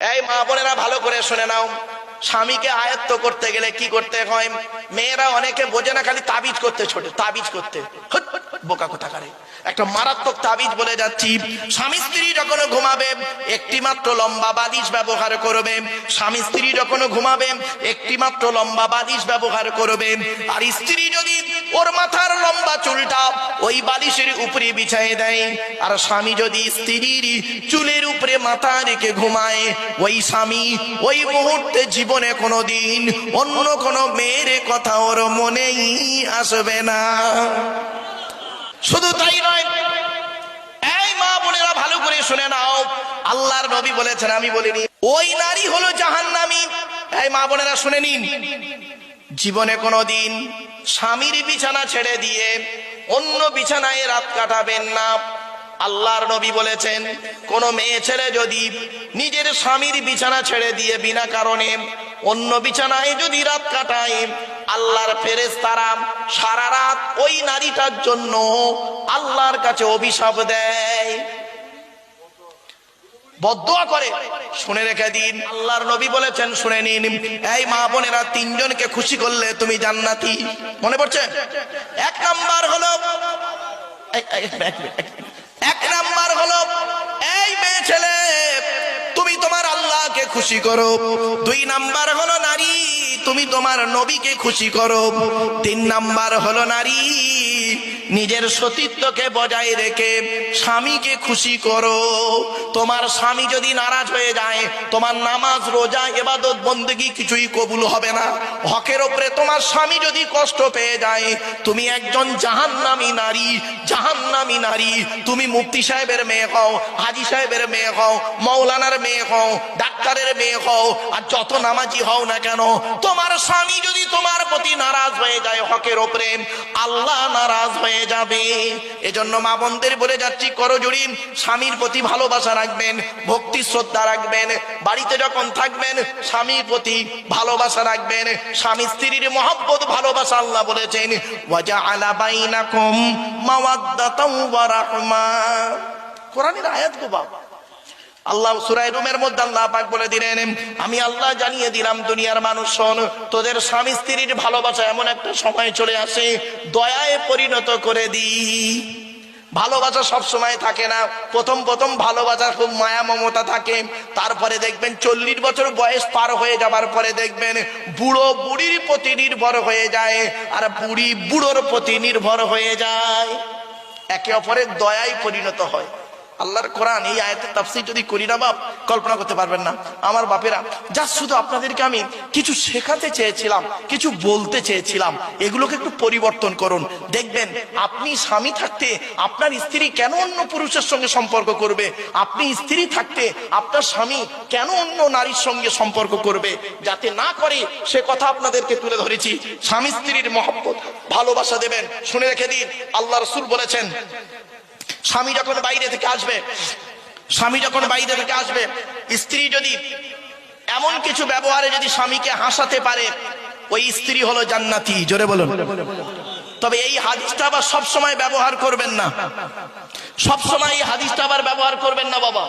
এই মা বোনেরা, ভালো করে শুনে নাও। স্বামীকে আয়ত্ত করতে গেলে কি করতে হয়? মেয়েরা অনেকে বোঝে না, খালি তাবিজ করতে, ছোটে তাবিজ করতে। বোকা কোথা করে একটা মারাত্মক তাবিজ বলে যাচ্ছি। স্বামী স্ত্রী যখন ঘুমাবে একটি মাত্র লম্বা বালিশ ব্যবহার করবে। স্বামী স্ত্রী যখন ঘুমাবে একটি মাত্র লম্বা বালিশ ব্যবহার করবে। আর স্ত্রী যদি ওর মাথার লম্বা চুলটা ওই বালিশের উপরে বিছাই দেয়। আর স্বামী যদি স্ত্রীর চুলের উপরে মাথা রেখে ঘুমায়, ওই স্বামী ওই মুহূর্তে জীবনে কোনোদিন অন্য কোনো মেয়ের কথা ওর মনেই আসবে না। শুধু তাই নয়, এই মা বোনেরা ভালো করে শুনে নাও, আল্লাহর নবী বলেছেন, আমি বলিনি, ওই নারী হলো জাহান্নামী। এই মা বোনেরা শুনে নিন জীবনে কোনোদিন স্বামীর বিছানা ছেড়ে দিয়ে অন্য বিছানায় রাত কাটাবেন না। আল্লাহর নবী বলেছেন, কোন মেয়ে ছেলে যদি নিজের স্বামীর বিছানা ছেড়ে দিয়ে বিনা কারণে অন্য বিছানায় যদি রাত কাটায়, আল্লাহর ফেরেস তারা সারা রাত ওই নারীটার জন্য আল্লাহর কাছে অভিশাপ দেয়। বদুয়া করে। শুনে রেখে দিন। আল্লাহর নবী বলেছেন, শুনে নিন। এই মা বোনেরা তিনজনকে খুশি করলে তুমি জান্নাতি। মনে পড়ছে? এক নাম্বার হলো। এক নাম্বার হলো, এই মেয়ে ছেলে, তুমি তোমার আল্লাহকে খুশি করো। দুই নাম্বার হলো নারী, তুমি তোমার নবীকে খুশি করো। তিন নাম্বার হলো নারী নিজের সতীত্বকে বজায় রেখে স্বামীকে খুশি করো। তোমার স্বামী যদি নারাজ হয়ে যায়, তোমার নামাজ, রোজা এবাদত বন্দেগি কিছুই কবুল হবে না। হকের ওপরে তোমার স্বামী যদি কষ্ট পেয়ে যায়, তুমি একজন জাহান্নামী নারী জাহান্নামী নারী। তুমি মুফতি সাহেবের মেয়ে হও, হাজি সাহেবের মেয়ে হও, মৌলানার মেয়ে হও, ডাক্তারের মেয়ে হও, আর যত নামাজি হও না কেন, তোমার স্বামী যদি তোমার প্রতি নারাজ হয়ে যায় হকের ওপরে, আল্লাহ নারাজ হয়ে যাবে। এজন্য মা বোনদের বলে যাচ্ছি করজুড়ি স্বামীর প্রতি ভালোবাসা রাখবেন, ভক্তি, শ্রদ্ধা রাখবেন, বাড়িতে যখন থাকবেন, স্বামীর প্রতি ভালোবাসা রাখবেন, স্বামী স্ত্রীর মহব্বত, ভালোবাসা আল্লাহ বলেছেন ওয়াজা আলা ওয়া রাহমা। কোরআনের আয়াত গো বাবা। আল্লাহ সুরাই রুমের মধ্যে আল্লাহ পাক বলে দিলেন, আমি আল্লাহ জানিয়ে দিলাম দুনিয়ার মানুষ তোদের স্বামী স্ত্রীর ভালোবাসা এমন একটা সময় চলে আসে, দয়ায় পরিণত করে দি। ভালোবাসা সব সময় থাকে না, প্রথম প্রথম ভালোবাসা খুব মায়া মমতা থাকে, তারপরে দেখবেন চল্লিশ বছর বয়স পার হয়ে যাবার পরে দেখবেন বুড়ো বুড়ির প্রতি নির্ভর হয়ে যায়, আর বুড়ি বুড়োর প্রতি নির্ভর হয়ে যায়। একে অপরের দয়ায় পরিণত হয়। আল্লাহর কোরআন, এই আয়াতের তাফসীর যদি করি না বাপ, কল্পনা করতে পারবেন না। আমার বাপেরা যা শুধু আপনাদেরকে আমি কিছু শেখাতে চেয়েছিলাম, কিছু বলতে চেয়েছিলাম, এগুলোকে একটু পরিবর্তন করুন। দেখবেন, আপনি স্বামী থাকতে আপনার স্ত্রী কেন অন্য পুরুষের সঙ্গে সম্পর্ক করবে? আপনি স্ত্রী থাকতে আপনার স্বামী কেন অন্য নারীর সঙ্গে সম্পর্ক করবে? যাতে না করে সে কথা আপনাদেরকে তুলে ধরেছি। স্বামী স্ত্রীর মহব্বত, ভালোবাসা দেবেন। শুনে রেখে দিন, আল্লাহ রসুল বলেছেন স্বামী যখন বাইরে থেকে আসবে, স্বামী যখন বাইরে থেকে আসবে, স্ত্রী যদি এমন কিছু ব্যবহারে যদি স্বামীকে হাসাতে পারে, ওই স্ত্রী হলো জান্নাতি। জোরে বলুন। তবে এই হাদিসটা আবার সবসময় ব্যবহার করবেন না। সবসময় এই হাদিসটা আবার ব্যবহার করবেন না, বাবা।